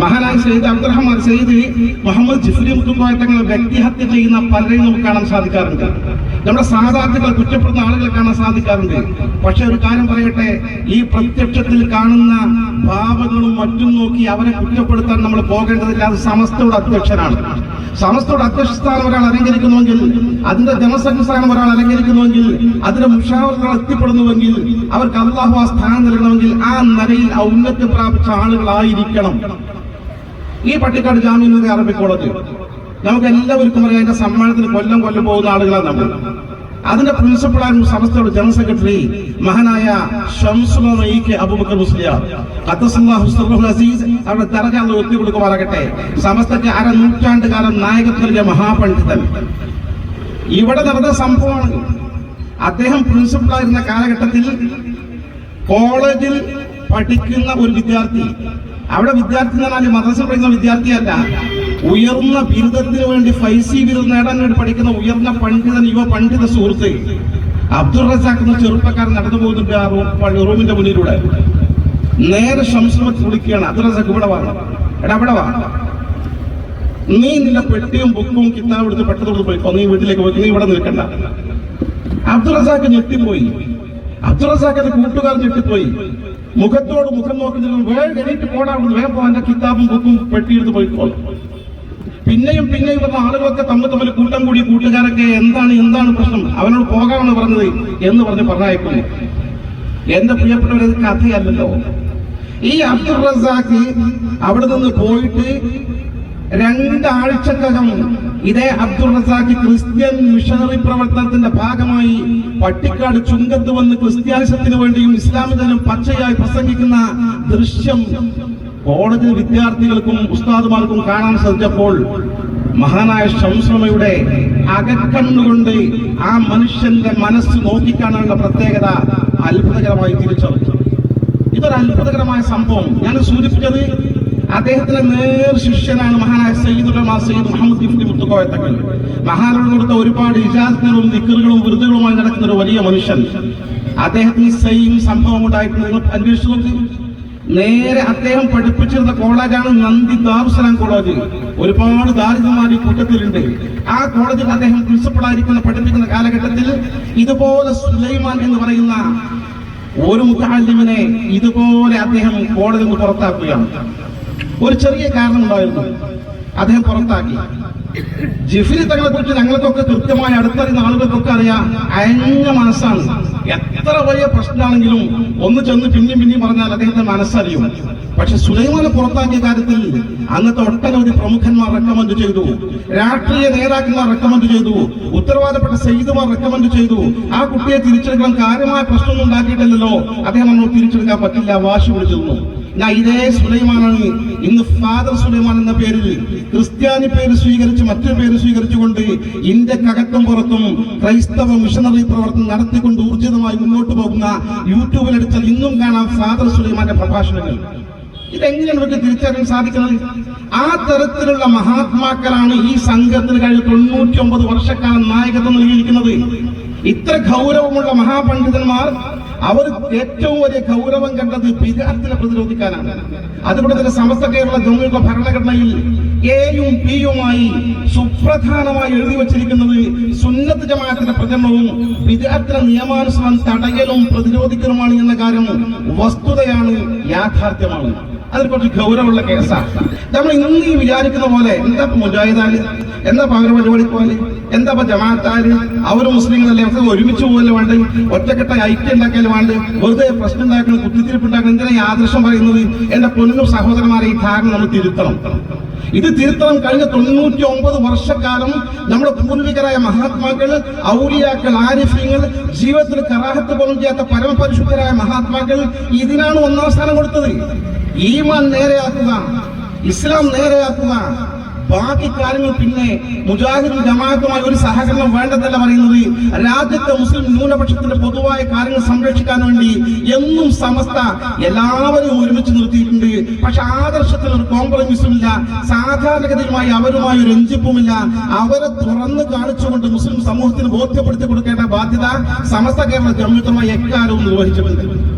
മഹാനായ സെയ്ദ് അബ്ദുറഹ്മാൻ സെയ്ദ് മുഹമ്മദ് ജിഫ്രി മുത്തുക്കോയ തങ്ങൾ വ്യക്തിഹത്യ ചെയ്യുന്ന പലരെയും നമുക്ക് കാണാൻ സാധിക്കാറുണ്ട്. നമ്മുടെ സാധാരണ കുറ്റപ്പെടുന്ന ആളുകളെ കാണാൻ സാധിക്കാറുണ്ട്. പക്ഷെ ഒരു കാര്യം പറയട്ടെ ഈ പ്രത്യക്ഷത്തിൽ കാണുന്ന ഭാവങ്ങളും മറ്റും നോക്കി അവരെ കുറ്റപ്പെടുത്താൻ നമ്മൾ പോകേണ്ടതില്ല. അത് സമസ്തയുടെ അധ്യക്ഷനാണ്. സമസ്തയുടെ അധ്യക്ഷ സ്ഥാനം ഒരാൾ അലങ്കരിക്കുന്നുവെങ്കിൽ അതിന്റെ ജനസംഘ സ്ഥാനം ഒരാൾ അലങ്കരിക്കുന്നുവെങ്കിൽ അതിന്റെ മുഷാവറുകൾ എത്തിപ്പെടുന്നുവെങ്കിൽ അവർക്ക് അള്ളാഹു ആ സ്ഥാനം നൽകണമെങ്കിൽ ആ നിലയിൽ ഔന്നത്യം പ്രാപിച്ച ആളുകളായിരിക്കണം. ഈ പട്ടിക്കാട് ജാമ്യ അറബി കോളേജ് നമുക്ക് എല്ലാവർക്കും അറിയാം അതിന്റെ സമ്മാനത്തിന് കൊല്ലം കൊല്ലം പോകുന്ന ആളുകളാണ് നമ്മൾ. അതിന്റെ പ്രിൻസിപ്പളായിരുന്നു സമസ്തയുടെ ജനറൽ സെക്രട്ടറി മഹാനായ ഷംസുലൈക്ക് അബൂബക്കർ അവരുടെ തറകാന്ന് ഒത്തി കൊടുക്കുമാറാകട്ടെ. സമസ്തക്ക് അര നൂറ്റാണ്ട് കാലം നായകത്വം മഹാപണ്ഡിതൻ. ഇവിടെ നടന്ന സംഭവമാണ്. അദ്ദേഹം പ്രിൻസിപ്പളായിരുന്ന കാലഘട്ടത്തിൽ കോളേജിൽ പഠിക്കുന്ന ഒരു വിദ്യാർത്ഥി അവിടെ വിദ്യാർത്ഥി എന്ന് പറഞ്ഞാൽ മദ്രസ പഠിക്കുന്ന വിദ്യാർത്ഥിയല്ല. ഉയർന്ന ബിരുദത്തിന് വേണ്ടി ഫൈസി ബിരുദം നേടാൻ വേണ്ടി പഠിക്കുന്ന ഉയർന്ന പണ്ഡിതൻ യുവ പണ്ഡിത സുഹൃത്ത് അബ്ദുൾ റസാഖ് എന്ന ചെറുപ്പക്കാരൻ നടന്നു പോകുന്നുണ്ട് ആ റൂമിന്റെ മുന്നിലൂടെ. നേരെ ശംസുമത്ത് വിളിക്കുകയാണ് അബ്ദുൾ റസാഖ് ഇവിടെ വാ. എടാ ഇവിടെ വാ. നീ നിന്റെ പെട്ടിയും ബുക്കും കിതാബ് എടുത്ത് പെട്ടെന്ന് പോയിക്കോ. നീ വീട്ടിലേക്ക് പോയി. നീ ഇവിടെ നിൽക്കണ്ട. അബ്ദുൾ റസാഖ് ഞെട്ടിപ്പോയി. അബ്ദുൾ റസാഖിന്റെ കൂട്ടുകാർ ഞെട്ടിപ്പോയി. മുഖത്തോട് മുഖം നോക്കി നിന്നു, വേഗം എണീറ്റ് പോടാ അവിടുന്ന് വേഗം പോകാൻ കിതാബും ബുക്കും പെട്ടിയെടുത്ത് പോയിക്കോളും പിന്നെയും പിന്നെയും വന്ന ആളുകളൊക്കെ തമ്മിൽ തമ്മിൽ കൂട്ടം കൂടി കൂട്ടുകാരൊക്കെ എന്താണ് എന്താണ് പ്രശ്നം? അവനോട് പോകാമെന്ന് പറഞ്ഞത് എന്ന് പറഞ്ഞ് പറഞ്ഞയക്കുന്നു. എന്റെ പ്രിയപ്പെട്ടവരത് കഥയല്ലല്ലോ. ഈ അബ്ദുൾ റസാഖ് അവിടെ നിന്ന് പോയിട്ട് രണ്ടാഴ്ചക്കകം ഇതേ അബ്ദുൾ റസാഖ് ക്രിസ്ത്യൻ മിഷണറി പ്രവർത്തനത്തിന്റെ ഭാഗമായി പട്ടിക്കാട് ചുങ്കത്ത് വന്ന് ക്രിസ്ത്യാനിസത്തിന് വേണ്ടിയും ഇസ്ലാമിനും പച്ചയായി പ്രസംഗിക്കുന്ന ദൃശ്യം കോളേജ് വിദ്യാർത്ഥികൾക്കും ഉസ്താദുമാർക്കും കാണാൻ സാധിച്ചപ്പോൾ മഹാനായ ശംസമയുടെ അകക്കണ്ണുകൊണ്ട് ആ മനുഷ്യന്റെ മനസ്സ് നോക്കിക്കാണാനുള്ള പ്രത്യേകത അത്ഭുതകരമായി തിരിച്ചറിഞ്ഞു. ഇതൊരു അത്ഭുതകരമായ സംഭവം. ഞാൻ സൂചിപ്പിച്ചത് അദ്ദേഹത്തിന്റെ നേർ ശിഷ്യനാണ് മഹാനായ സയ്യിദുലമാ സയ്യിദ് മുഹമ്മദ് ഗിഫ്റ്റി മുത്തുക്കോയത്തക്കൽ മഹാനോട് കൊടുത്ത ഒരുപാട് ഇജാസ്തരും നിക്കറുകളും വൃദ്ധകളുമായി നടക്കുന്ന ഒരു വലിയ മനുഷ്യൻ. അദ്ദേഹത്തിന് സെയിം സംഭവം ഉണ്ടായിട്ട് നിങ്ങൾ അന്വേഷിച്ചു നോക്കി. നേരെ അദ്ദേഹം പഠിപ്പിച്ചിരുന്ന കോളേജാണ് നന്ദി ദാറുസലാം കോളേജ്. ഒരുപാട് ദാരിദ്ര്യമാരി കൂട്ടത്തിലുണ്ട്. ആ കോളേജിൽ അദ്ദേഹം പ്രിൻസിപ്പളായിരിക്കുന്ന പഠിപ്പിക്കുന്ന കാലഘട്ടത്തിൽ ഇതുപോലെ സുലൈമാൻ എന്ന് പറയുന്ന ഒരു മുത്താലിമിനെ ഇതുപോലെ അദ്ദേഹം കോളേജിൽ നിന്ന് പുറത്താക്കുകയാണ്. ഒരു ചെറിയ കാരണം ഉണ്ടായിരുന്നു. അദ്ദേഹം പുറത്താക്കി. ജിഫിരി തങ്ങളെ കുറിച്ച് ഞങ്ങൾക്കൊക്കെ കൃത്യമായി അടുത്തറിയുന്ന ആളുകൾക്കൊക്കെ അറിയാം അയഞ്ഞ മനസ്സാണ്. എത്ര വലിയ പ്രശ്നമാണെങ്കിലും ഒന്ന് ചെന്ന് പിന്നെയും പിന്നെയും പറഞ്ഞാൽ അദ്ദേഹത്തെ മനസ്സറിയും. പക്ഷെ സുലൈമാനെ പുറത്താക്കിയ കാര്യത്തിൽ അന്നത്തെ ഒട്ടനവധി പ്രമുഖന്മാർ റെക്കമെൻഡ് ചെയ്തു. രാഷ്ട്രീയ നേതാക്കന്മാർ റെക്കമെൻഡ് ചെയ്തു. ഉത്തരവാദപ്പെട്ട സെയ്തുമാർ റെക്കമെൻഡ് ചെയ്തു. ആ കുട്ടിയെ തിരിച്ചെടുക്കാൻ കാര്യമായ പ്രശ്നമൊന്നും ഉണ്ടാക്കിയിട്ടില്ലല്ലോ. അദ്ദേഹം നമ്മൾ തിരിച്ചെടുക്കാൻ പറ്റില്ല. വാശി പിടിച്ചിരുന്നു. ഞാൻ ഇതേ സുലൈമാനാണ്. ഇന്ന് ഫാദർ സുലൈമാൻ എന്ന പേരിൽ ക്രിസ്ത്യാനി പേര് സ്വീകരിച്ച് മറ്റൊരു പേര് സ്വീകരിച്ചുകൊണ്ട് ഇന്ത്യക്കകത്തും പുറത്തും ക്രൈസ്തവ മിഷണറി പ്രവർത്തനം നടത്തിക്കൊണ്ട് ഊർജിതമായി മുന്നോട്ട് പോകുന്ന യൂട്യൂബിൽ എടുത്താൽ ഇന്നും കാണാം ഫാദർ സുലൈമാന്റെ പ്രഭാഷണങ്ങൾ. ഇതെങ്ങനെയാണ് ഇവർക്ക് തിരിച്ചറിയാൻ സാധിക്കുന്നത്? ആ തരത്തിലുള്ള മഹാത്മാക്കളാണ് ഈ സംഘത്തിന് കഴിഞ്ഞ തൊണ്ണൂറ്റി ഒമ്പത് വർഷക്കാലം നായകത്വം നൽകിയിരിക്കുന്നത്. ഇത്ര ഗൗരവമുള്ള മഹാപണ്ഡിതന്മാർ അവർ ഏറ്റവും വലിയ ഗൗരവം കണ്ടത് വിദ്യാർത്ഥിനെ പ്രതിരോധിക്കാനാണ്. അതുകൊണ്ട് തന്നെ സമസ്ത കേരള ജമ്മുയുടെ ഭരണഘടനയിൽ എയും പിയുമായി സുപ്രധാനമായി എഴുതി വച്ചിരിക്കുന്നത് സുന്നത്ത് ജമാഅത്തിന്റെ പ്രചരണവും വിദ്യാർത്ഥിനെ നിയമാനുസരണം തടയലും പ്രതിരോധിക്കലുമാണ് എന്ന കാര്യം വസ്തുതയാണ് യാഥാർത്ഥ്യമാണ്. അതിൽ കുറച്ച് ഗൗരവമുള്ള കേസാണ് നമ്മൾ ഇന്ന് ഈ വിചാരിക്കുന്ന പോലെ എന്താ മുജാഹിദാൽ എന്താ പകരം പരിപാടി പോലെ എന്താ ജമാഅത്താര്? അവർ മുസ്ലിങ്ങളല്ലേ? അവർക്ക് ഒരുമിച്ച് പോകല്ലേ വേണ്ട ഒറ്റക്കെട്ട ഐക്യം ഉണ്ടാക്കിയാലും വേണ്ട വെറുതെ പ്രശ്നം ഉണ്ടാക്കണം കുത്തിത്തിരിപ്പ് ഉണ്ടാക്കണം എന്തിനാ ആദർശം പറയുന്നത്? എന്റെ പൊന്നു സഹോദരന്മാരെ ഈ ധാരണ നമ്മൾ തിരുത്തണം. ഇത് തിരുത്തണം. കഴിഞ്ഞ തൊണ്ണൂറ്റി ഒമ്പത് വർഷക്കാലം നമ്മുടെ പൂർവികരായ മഹാത്മാക്കൾ ഔലിയാക്കൾ ആരിഫ്യങ്ങൾ ജീവിതത്തിൽ കറാഹത്ത് പോലും ചെയ്യാത്ത പരമപരിശുദ്ധരായ മഹാത്മാക്കൾ ഇതിനാണ് ഒന്നാം സ്ഥാനം കൊടുത്തത്. ഈമാൻ നേരെയാക്കുക ഇസ്ലാം നേരെയാക്കുക ബാക്കി കാര്യങ്ങൾ പിന്നെ മുജാഹിദ് ജമാഅത്തുമായി ഒരു സഹകരണം വേണ്ടതല്ല പറയുന്നത്. രാജ്യത്തെ മുസ്ലിം ന്യൂനപക്ഷത്തിന്റെ പൊതുവായ കാര്യങ്ങൾ സംരക്ഷിക്കാൻ വേണ്ടി എന്നും സമസ്ത എല്ലാവരും ഒരുമിച്ച് നിർത്തിയിട്ടുണ്ട്. പക്ഷെ ആദർശത്തിൽ ഒരു കോംപ്രമൈസും ഇല്ല സാധാരണഗതിയുമായി അവരുമായി ഒരു എഞ്ചിപ്പുമില്ല അവരെ തുറന്നു കാണിച്ചുകൊണ്ട് മുസ്ലിം സമൂഹത്തിന് ബോധ്യപ്പെടുത്തി കൊടുക്കേണ്ട ബാധ്യത സമസ്ത കേരള ജമ്മിത്തമായി എക്കാലവും നിർവഹിച്ചിട്ടുണ്ട്.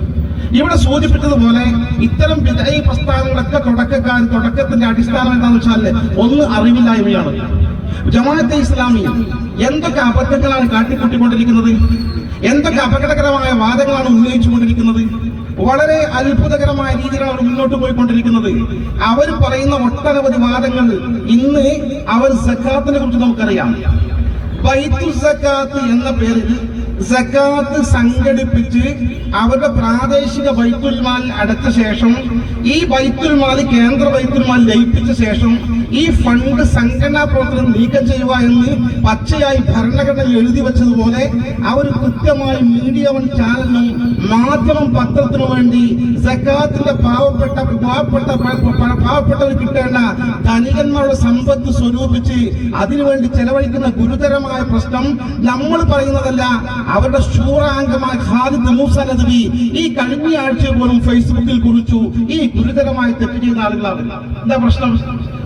ഇവിടെ സൂചിപ്പിച്ചതുപോലെ ഇത്തരം വിജയ പ്രസ്ഥാനങ്ങളൊക്കെ തുടക്കക്കാർ തുടക്കത്തിന്റെ അടിസ്ഥാനം എന്താണെന്ന് വെച്ചാൽ ഒന്ന് അറിവില്ലായ്മയാണ്. ജമാഅത്തെ ഇസ്ലാമി എന്തൊക്കെ അബദ്ധങ്ങളാണ് കാട്ടിക്കൂട്ടിക്കൊണ്ടിരിക്കുന്നത്? എന്തൊക്കെ അപകടകരമായ വാദങ്ങളാണ് ഉന്നയിച്ചുകൊണ്ടിരിക്കുന്നത്? വളരെ അത്ഭുതകരമായ രീതിയിലാണ് അവർ മുന്നോട്ട് പോയിക്കൊണ്ടിരിക്കുന്നത്. അവർ പറയുന്ന ഒട്ടനവധി വാദങ്ങൾ ഇന്ന് അവർ സക്കാത്തിനെ കുറിച്ച് നമുക്കറിയാം. സക്കാത്ത് എന്ന പേരിൽ സക്കാത്ത് സംഘടിപ്പിച്ച് അവരുടെ പ്രാദേശിക ബൈത്തുൽ അടുത്ത ശേഷം ഈ ബൈത്തുൽ മാൽ കേന്ദ്ര ബൈത്തുൽമാൽ ലയിപ്പിച്ച ശേഷം ഈ ഫണ്ട് സംഘടനാ പ്രവർത്തനം നീക്കം ചെയ്യുക എന്ന് പച്ചയായി ഭരണഘടനയിൽ എഴുതി വെച്ചതുപോലെ അവർ കൃത്യമായി മീഡിയ വൺ ചാനലിനും മാധ്യമം പത്രത്തിനു വേണ്ടി സക്കാത്തിന്റെ പാവപ്പെട്ട പാവപ്പെട്ട പാവപ്പെട്ടവർ കിട്ടേണ്ട ധനികന്മാരുടെ സമ്പത്ത് സ്വരൂപിച്ച് അതിനുവേണ്ടി ചെലവഴിക്കുന്ന ഗുരുതരമായ പ്രശ്നം നമ്മൾ പറയുന്നതല്ല അവരുടെ ശൂറാംഗമായ ഖാലിദ് മൂസ നദവി ഈ കഴിഞ്ഞ ആഴ്ച പോലും ഫേസ്ബുക്കിൽ കുറിച്ചു. ഈ ഗുരുതരമായി തെറ്റ് ചെയ്യുന്ന ആളുകളാണ്. എന്താ പ്രശ്നം?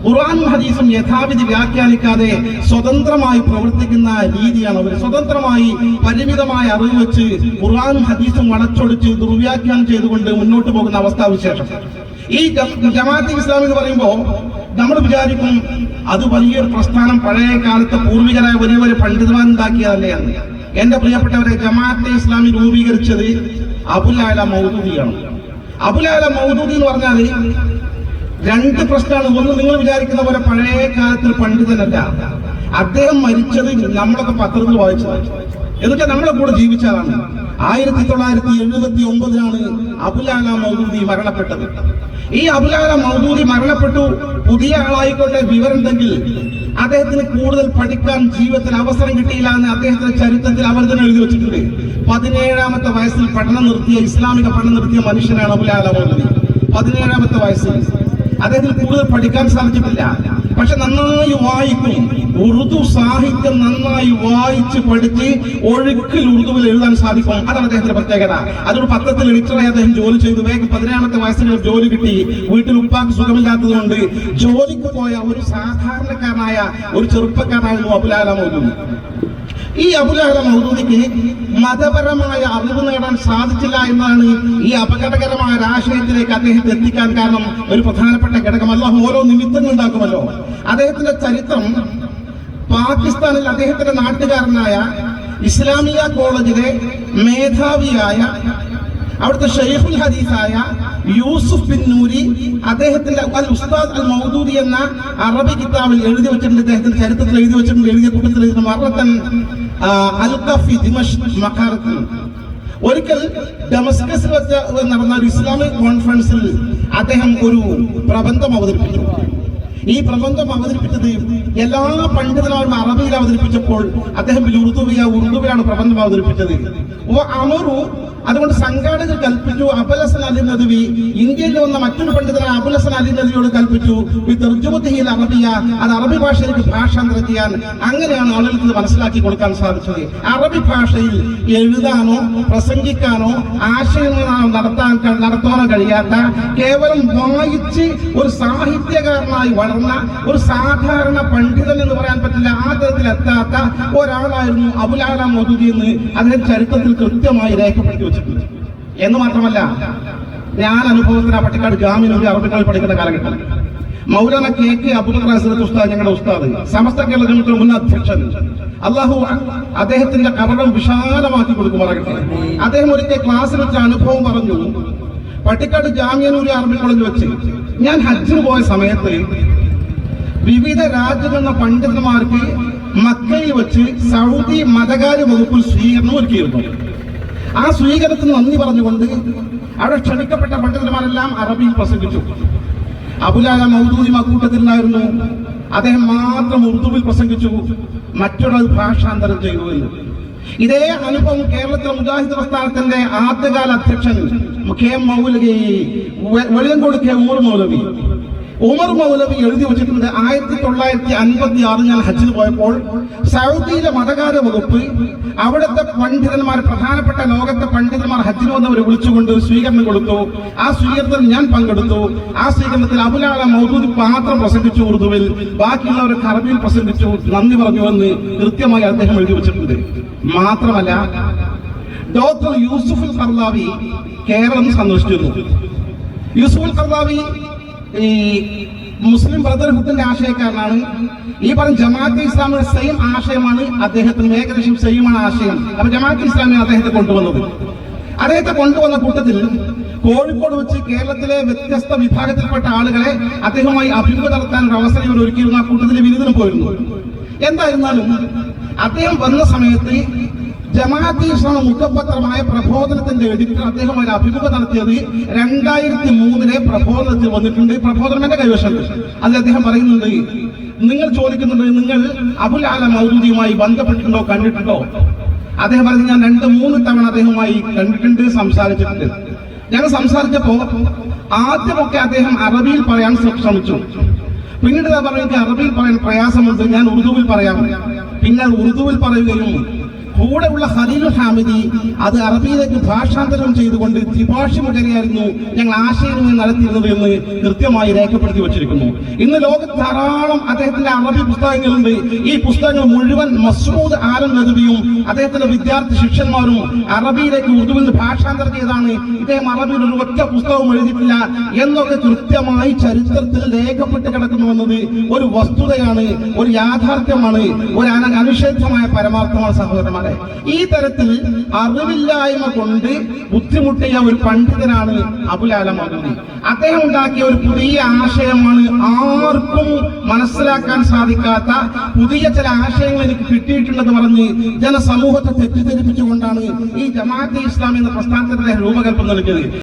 ഖുർആനും ഹദീസും യഥാവിധി വ്യാഖ്യാനിക്കാതെ സ്വതന്ത്രമായി പ്രവർത്തിക്കുന്ന രീതിയാണ് അവർ. സ്വതന്ത്രമായി പരിമിതമായ അറിവ് വെച്ച് ഖുർആനും ഹദീസും വളച്ചൊടിച്ച് ദുർവ്യാഖ്യാനം ചെയ്തുകൊണ്ട് മുന്നോട്ട് പോകുന്ന അവസ്ഥാവിശേഷം ഈ ജമാഅത്ത് ഇസ്ലാമി എന്ന് പറയുമ്പോൾ നമ്മൾ വിചാരിക്കും അത് വലിയൊരു പ്രസ്ഥാനം പഴയ കാലത്ത് പൂർവികരായ വലിയ വലിയ പണ്ഡിതന്മാർ ഉണ്ടാക്കിയതല്ലേ എന്ന് എന്റെ പ്രിയപ്പെട്ടവരെ ജമാഅത്തെ ഇസ്ലാമി രൂപീകരിച്ചത് അബുലാല മൗദൂദിയാണ്. അബുലാല മൗദൂദി എന്ന് പറഞ്ഞാൽ രണ്ട് പ്രശ്നമാണ്. ഒന്ന് നിങ്ങൾ വിചാരിക്കുന്ന പോലെ പഴയ കാലത്തിൽ പണ്ഡിതനല്ല. അദ്ദേഹം മരിച്ചത് നമ്മളൊക്കെ പത്രത്തിൽ വായിച്ചത് എന്നിട്ട് നമ്മളെ കൂടെ ജീവിച്ച ആളാണ്. ആയിരത്തി തൊള്ളായിരത്തി എഴുപത്തി ഒമ്പതിലാണ് അബുലാല മൗദൂദി മരണപ്പെട്ടത്. ഈ അബുലാല മൗദൂദി മരണപ്പെട്ടു. പുതിയ ആളായിക്കോട്ടെ വിവരമുണ്ടെങ്കിൽ അദ്ദേഹത്തിന് കൂടുതൽ പഠിക്കാൻ ജീവിതത്തിൽ അവസരം കിട്ടിയില്ല എന്ന് അദ്ദേഹത്തിന്റെ ചരിത്രത്തിൽ അവർ തന്നെ എഴുതി വെച്ചിട്ടുണ്ട്. പതിനേഴാമത്തെ വയസ്സിൽ പഠനം നിർത്തിയ ഇസ്ലാമിക പഠനം നിർത്തിയ മനുഷ്യനാണ് അബുലാല പതിനേഴാമത്തെ വയസ്സിൽ. അദ്ദേഹത്തിന് കൂടുതൽ പഠിക്കാൻ സാധിച്ചിട്ടില്ല. പക്ഷെ നന്നായി വായിക്കും. ഉറുദു സാഹിത്യം നന്നായി വായിച്ച് പഠിച്ച് ഒഴുക്കിൽ ഉറുദുവിൽ എഴുതാൻ സാധിക്കും. അതാണ് അദ്ദേഹത്തിന്റെ പ്രത്യേകത. അതൊരു പത്രത്തിൽ എഡിറ്ററായി അദ്ദേഹം ജോലി ചെയ്തു വേഗം പതിനേഴാമത്തെ വയസ്സിൽ ജോലി കിട്ടി. വീട്ടിൽ ഉപ്പാക്ക് സുഖമില്ലാത്തത് കൊണ്ട് ജോലിക്ക് പോയ ഒരു സാധാരണക്കാരനായ ഒരു ചെറുപ്പക്കാരനായിരുന്നു അബുലാല മൗദൂദി ഈ അബുലാല മൗദൂദിക്ക് മതപരമായ അറിവ് നേടാൻ സാധിച്ചില്ല എന്നാണ് ഈ അപകടകരമായ ഒരു ആശയത്തിലേക്ക് അദ്ദേഹത്തെ എത്തിക്കാൻ കാരണം ഒരു പ്രധാനപ്പെട്ട ഘടകം. അല്ലാഹു ഓരോ നിമിത്തങ്ങൾ ഉണ്ടാക്കുമല്ലോ. അദ്ദേഹത്തിന്റെ ചരിത്രം പാകിസ്ഥാനിൽ അദ്ദേഹത്തിന്റെ നാട്ടുകാരനായ ഇസ്ലാമിക കോളേജിലെ മേധാവിയായ അവിടുത്തെ ഷെയ്ഖുൽ ഹദീസായ യൂസുഫ് ബിൻ നൂരി അദ്ദേഹത്തിന്റെ അൽ ഉസ്താദ് അൽ മൗദൂദി എന്ന അറബി കിതാബിൽ എഴുതി വെച്ചിട്ടുണ്ട്. അദ്ദേഹത്തിന്റെ ചരിത്രത്തിൽ എഴുതി വെച്ചിട്ടുണ്ട്. എഴുതിയ കൂട്ടത്തിൽ എഴുതുന്ന മറത്തൻ അൽ ദിമഷ് മഖാറത്തിൽ. ഒരിക്കൽ ഡമസ്കസിൽ വെച്ച് നടന്ന ഒരു ഇസ്ലാമിക് കോൺഫറൻസിൽ അദ്ദേഹം ഒരു പ്രബന്ധം അവതരിപ്പിച്ചു. ഈ പ്രബന്ധം അവതരിപ്പിച്ചത് എല്ലാ പണ്ഡിതന്മാരും അറബിയിൽ അവതരിപ്പിച്ചപ്പോൾ അദ്ദേഹം ഉറുദുവിയ ഉറുദുവിലാണ് പ്രബന്ധം അവതരിപ്പിച്ചത്. ഓ അമറു അതുകൊണ്ട് സംഘാടകർ കൽപ്പിച്ചു അബുലസൻ അലി നദവി ഇന്ത്യയിൽ വന്ന മറ്റൊരു പണ്ഡിതനായ അബുലസൻ അലി നദിയോട് കൽപ്പിച്ചു തെർജുമത്തിയിൽ അറബിയ അത് അറബി ഭാഷയിലേക്ക് ഭാഷാന്തരം ചെയ്യാൻ അങ്ങനെയാണ് ആളുകൾക്ക് മനസ്സിലാക്കി കൊടുക്കാൻ സാധിച്ചത്. അറബി ഭാഷയിൽ എഴുതാനോ പ്രസംഗിക്കാനോ ആശയങ്ങളോ നടത്താൻ നടത്താനോ കഴിയാത്ത കേവലം വായിച്ച് ഒരു സാഹിത്യകാരനായി വളർന്ന ഒരു സാധാരണ പണ്ഡിതൻ എന്ന് പറയാൻ പറ്റില്ല. ആ തരത്തിൽ എത്താത്ത ഒരാളായിരുന്നു അബുലാല മൗദൂദി എന്ന് അദ്ദേഹം ചരിത്രത്തിൽ കൃത്യമായി രേഖപ്പെടുത്തി വെച്ചിട്ടുണ്ട്. എന്ന് മാത്രമല്ല ഞാൻ അനുഭവത്തിന് ആ പട്ടിക്കാട് ജാമ്യം അറബിക്കാൾ പഠിക്കുന്ന കാലഘട്ടം. മൗലാന കെ കെ റാസിലത്ത് ഉസ്താദ് ഞങ്ങളുടെ ഉസ്താദ് സമസ്ത കേരള ജനത്തിന്റെ മുൻ അധ്യക്ഷൻ. അള്ളാഹു അദ്ദേഹത്തിന്റെ കവടം വിശാലമാക്കി കൊടുക്കുമാറാകട്ടെ അദ്ദേഹം ഒരിക്കൽ ക്ലാസ്സിൽ വെച്ച അനുഭവം പറഞ്ഞു പട്ടിക്കാട് ജാമ്യനൂരി അറബി കോളേജ് വെച്ച് ഞാൻ ഹജ്ജിന് പോയ സമയത്ത് വിവിധ രാജ്യത്തുള്ള പണ്ഡിതന്മാർക്ക് മക്കയിൽ വെച്ച് സൗദി മതകാര്യ വകുപ്പിൽ സ്വീകരണം ഒരുക്കിയിരുന്നു. ആ സ്വീകരണത്തിന് നന്ദി പറഞ്ഞുകൊണ്ട് അവിടെ ക്ഷണിക്കപ്പെട്ട പണ്ഡിതന്മാരെല്ലാം അറബിയിൽ പ്രസംഗിച്ചു. അബുലാല മൗദൂദി മക്കൂട്ടത്തിലുണ്ടായിരുന്നു. അദ്ദേഹം മാത്രം ഉറുദുവിൽ പ്രസംഗിച്ചു. മറ്റൊരാൾ ഭാഷാന്തരം ചെയ്തു എന്ന്. ഇതേ അനുഭവം കേരളത്തിലെ മുജാഹിദ് പ്രസ്ഥാനത്തിന്റെ ആദ്യകാല അധ്യക്ഷൻ K M Moulavi Veliyam Veliyankode K Umar Moulavi. Umar Moulavi എഴുതി വെച്ചിട്ടുണ്ട് ആയിരത്തി തൊള്ളായിരത്തി അൻപത്തി ആറ് ഞാൻ ഹജ്ജിൽ പോയപ്പോൾ സൗദിയിലെ മതകാര്യ വകുപ്പ് അവിടുത്തെ പണ്ഡിതന്മാർ പ്രധാനപ്പെട്ട ലോകത്തെ പണ്ഡിതന്മാർ ഹജ്ജിന് വന്നവരെ വിളിച്ചുകൊണ്ട് സ്വീകരണം കൊടുത്തു. ആ സ്വീകരണത്തിൽ ഞാൻ പങ്കെടുത്തു. ആ സ്വീകരണത്തിൽ അബുലാള മൗദൂദി മാത്രം പ്രസംഗിച്ചു ഉറുദുവിൽ. ബാക്കിയുള്ളവരെ അറബിയിൽ പ്രസംഗിച്ചു. നന്ദി പറഞ്ഞു എന്ന് കൃത്യമായി അദ്ദേഹം എഴുതി വെച്ചിട്ടുണ്ട്. മാത്രമല്ല ഡോക്ടർ യൂസുഫുൽ കർലാവി കേരളം സന്ദർശിച്ചിരുന്നു. യൂസുഫുൽ കർലാവി ഈ മുസ്ലിം ബ്രദർഹുഡിന്റെ ആശയക്കാരനാണ്. ഈ പറഞ്ഞ ജമാഅത്ത് ഇസ്ലാമിയുടെ സെയിം ആശയമാണ് അദ്ദേഹത്തിന് ഏകദേശം സെയിമാണ് ആശയം. അപ്പൊ ജമാഅത്ത് ഇസ്ലാമിനെ അദ്ദേഹത്തെ കൊണ്ടുവന്നത്. അദ്ദേഹത്തെ കൊണ്ടുവന്ന കൂട്ടത്തിൽ കോഴിക്കോട് വെച്ച് കേരളത്തിലെ വ്യത്യസ്ത വിഭാഗത്തിൽപ്പെട്ട ആളുകളെ അദ്ദേഹവുമായി അഭിമുഖം നടത്താൻ ഒരു അവസരം ഇവർ ഒരുക്കിയിരുന്ന കൂട്ടത്തിൽ വിരുന്നിന് പോയിരുന്നു. എന്തായിരുന്നാലും അദ്ദേഹം വന്ന സമയത്ത് ജമാഅത്ത് ഇസ്ലാം മുഖപത്രമായ പ്രബോധനത്തിന്റെ എഡിറ്റർ അദ്ദേഹം ഒരു അഭിമുഖം നടത്തിയത് രണ്ടായിരത്തി മൂന്നിലെ പ്രബോധനത്തിൽ വന്നിട്ടുണ്ട്. പ്രബോധനം എന്റെ കൈവശമുണ്ട്. അതിൽ അദ്ദേഹം പറയുന്നുണ്ട് നിങ്ങൾ ചോദിക്കുന്നുണ്ട് നിങ്ങൾ അബുൽ ആല മൗദൂദിയുമായി ബന്ധപ്പെട്ടിട്ടുണ്ടോ കണ്ടിട്ടുണ്ടോ? അദ്ദേഹം പറഞ്ഞു ഞാൻ രണ്ട് മൂന്ന് തവണ അദ്ദേഹവുമായി കണ്ടിട്ടുണ്ട് സംസാരിച്ചിട്ടുണ്ട്. ഞങ്ങൾ സംസാരിച്ചപ്പോ ആദ്യമൊക്കെ അദ്ദേഹം അറബിയിൽ പറയാൻ ശ്ര- ശ്രമിച്ചു. പിന്നീട് പറഞ്ഞു അറബിയിൽ പറയാൻ പ്രയാസമുണ്ട് ഞാൻ ഉറുദുവിൽ പറയാം. പിന്നെ ഉറുദുവിൽ പറയുകയും കൂടെയുള്ള ഖലീൽ ഹാമിദി അത് അറബിയിലേക്ക് ഭാഷാന്തരം ചെയ്തുകൊണ്ട് ത്രിഭാഷ മുഖേനയായിരുന്നു ഞങ്ങൾ ആശയവിനിമയം നടത്തിയിരുന്നത് എന്ന് കൃത്യമായി രേഖപ്പെടുത്തി വച്ചിരിക്കുന്നു. ഇന്ന് ലോകത്ത് ധാരാളം അദ്ദേഹത്തിന്റെ അറബി പുസ്തകങ്ങളുണ്ട്. ഈ പുസ്തകങ്ങൾ മുഴുവൻ മസൂദ് ആലം നദവിയും അദ്ദേഹത്തിന്റെ വിദ്യാർത്ഥി ശിഷ്യന്മാരും അറബിയിലേക്ക് ഉറുദുവിൽ ഭാഷാന്തരം ചെയ്താണ്. ഇദ്ദേഹം അറബിയിൽ ഒരു ഒറ്റ പുസ്തകവും എഴുതിയിട്ടില്ല എന്നൊക്കെ കൃത്യമായി ചരിത്രത്തിൽ രേഖപ്പെട്ട് കിടക്കുന്നുവെന്നത് ഒരു വസ്തുതയാണ് ഒരു യാഥാർത്ഥ്യമാണ് ഒരു അനുഷേധമായ പരമാർത്ഥമാണ് പരമാർത്ഥമാണ് സഹോദരന്മാരെ ഈ തരത്തിൽ അറിവില്ലായ്മ കൊണ്ട് ബുദ്ധിമുട്ടിയ ഒരു പണ്ഡിതനാണ് അബുലാല മൗലൂദി അദ്ദേഹം ഉണ്ടാക്കിയ ഒരു പുതിയ ആശയമാണ് ആർക്കും മനസ്സിലാക്കാൻ സാധിക്കാത്ത പുതിയ ചില ആശയങ്ങൾ എനിക്ക് കിട്ടിയിട്ടുണ്ടെന്ന് പറഞ്ഞ് ജനസമൂഹത്തെ തെറ്റിദ്ധരിപ്പിച്ചുകൊണ്ടാണ് ഈ ജമാഅത്തെ ഇസ്ലാം എന്ന പ്രസ്ഥാനത്തിന് രൂപകൽപ്പന നൽകിയത്.